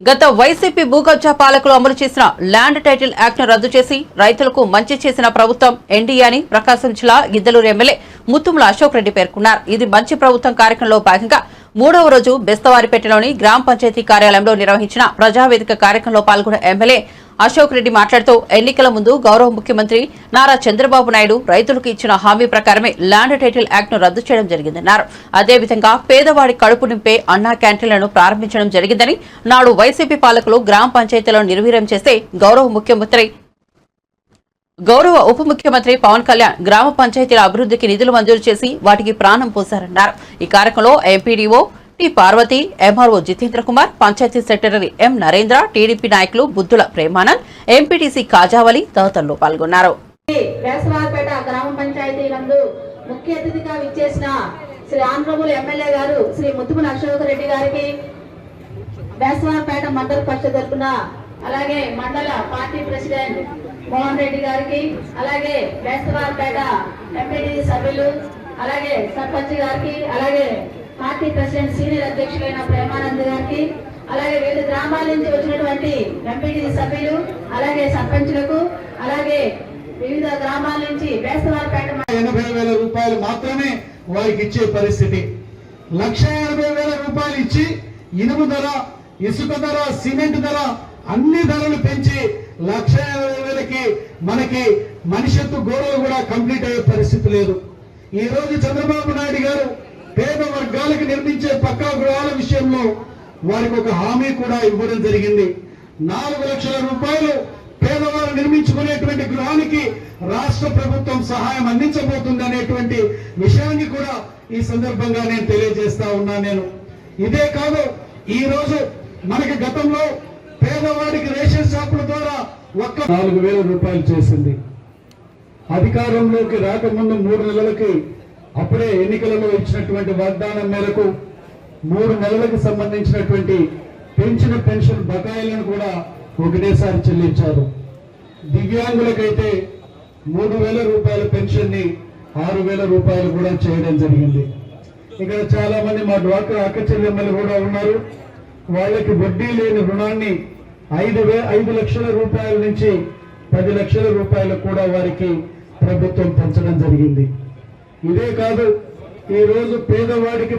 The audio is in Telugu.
గత వైసీపీ భూకబ్జా పాలకులు అమలు చేసిన ల్యాండ్ టైటిల్ యాక్ట్ను రద్దు చేసి రైతులకు మంచి చేసిన ప్రభుత్వం ఎన్డీఏ అని ప్రకాశం జిల్లా గిద్దలూరు ఎమ్మెల్యే ముత్తుముల అశోక్ రెడ్డి పేర్కొన్నారు. ఇది మంచి ప్రభుత్వం కార్యక్రమంలో భాగంగా మూడవ రోజు బెస్తవారిపేటలోని గ్రామ పంచాయతీ కార్యాలయంలో నిర్వహించిన ప్రజావేదిక కార్యక్రమంలో పాల్గొన్న ఎమ్మెల్యే అశోక్ రెడ్డి మాట్లాడుతూ ఎన్నికల ముందు గౌరవ ముఖ్యమంత్రి నారా చంద్రబాబు నాయుడు రైతులకు ఇచ్చిన హామీ ప్రకారమే ల్యాండ్ టైటిల్ యాక్ట్ను రద్దు చేయడం జరిగిందన్నారు. అదేవిధంగా పేదవాడి కడుపు నింపే అన్నా క్యాంటీన్లను ప్రారంభించడం జరిగిందని నాడు వైసీపీ పాలకులు గ్రామ పంచాయతీలను నిర్వీర్యం చేస్తే గౌరవ ముఖ్యమంత్రి గౌరవ ఉప ముఖ్యమంత్రి పవన్ కళ్యాణ్ గ్రామ పంచాయతీల అభివృద్ధికి నిధులు మంజూరు చేసి వాటికి ప్రాణం పోశారన్నారు. ఈ కార్యక్రమంలో MPDO T Parvathi MRO Jitendra Kumar panchayat secretary M Narendra TDP నాయకులు బుద్ధుల ప్రేమానంద్ ఎంపీటీసీ కాజావలి తదితరులు పాల్గొన్నారు. ముఖ్య అతిథిగా విచ్చేసిన శ్రీ ఆంధ్రములు ఎమ్మెల్యే గారు శ్రీ ముత్తుముల అశోక్ రెడ్డి గారికి వేసవారిపేట మండల పరిషత్ తరఫున అలాగే మండల పార్టీ ప్రెసిడెంట్ మోహన్ రెడ్డి గారికి అలాగే వేసవారిపేట ఎంపీడీ సభ్యులు అలాగే సర్పంచ్ గారికి అలాగే పార్టీ ప్రెసిడెంట్ సీనియర్ అధ్యక్షులైన ప్రేమానంద్ గారికి అలాగే వివిధ గ్రామాల నుంచి వచ్చినటువంటి ఎంపీడీ సభ్యులు అలాగే సర్పంచులకు అలాగే వివిధ గ్రామాల నుంచి వేసవారిపేట ఎనభై వేల రూపాయలు మాత్రమే వారికి ఇచ్చే పరిస్థితి. లక్ష ఎనభై వేల రూపాయలు ఇచ్చి ఇనుము ధర ఇసుక ధర సిమెంట్ ధర అన్ని ధరలు పెంచి లక్ష వేలకి మనకి మనిషత్తు గోడలు కూడా కంప్లీట్ అయ్యే పరిస్థితి లేదు. ఈ రోజు చంద్రబాబు నాయుడు గారు పేద వర్గాలకు నిర్మించే పక్కా గృహాల విషయంలో వారికి ఒక హామీ కూడా ఇవ్వడం జరిగింది. నాలుగు లక్షల రూపాయలు పేదవారు నిర్మించుకునేటువంటి గృహానికి రాష్ట్ర ప్రభుత్వం సహాయం అందించబోతుంది అనేటువంటి విషయాన్ని కూడా ఈ సందర్భంగా నేను తెలియజేస్తా ఉన్నా నేను. ఇదే కాదు ఈ రోజు మనకి గతంలో పేదవాడికి రేషన్ షాపుల ద్వారా ఒక్క నాలుగు వేల రూపాయలు చేసింది. అధికారంలోకి రాకముందు మూడు నెలలకి అప్పుడే ఎన్నికలలో ఇచ్చినటువంటి వాగ్దానం మేరకు మూడు నెలలకు సంబంధించినటువంటి పెంచిన పెన్షన్ బకాయిలను కూడా ఒకటేసారి చెల్లించారు. దివ్యాంగులకైతే మూడు వేల రూపాయల పెన్షన్ని ఆరు వేల రూపాయలు కూడా చేయడం జరిగింది. ఇక్కడ చాలా మంది మా డ్వాక్రా అక్క చెల్లెమ్మలు కూడా ఉన్నారు. వాళ్ళకి వడ్డీ లేని రుణాన్ని ఐదు వే ఐదు లక్షల రూపాయల నుంచి పది లక్షల రూపాయలు కూడా వారికి ప్రభుత్వం పెంచడం జరిగింది. ఇదే కాదు ఈ రోజు పేదవాడికి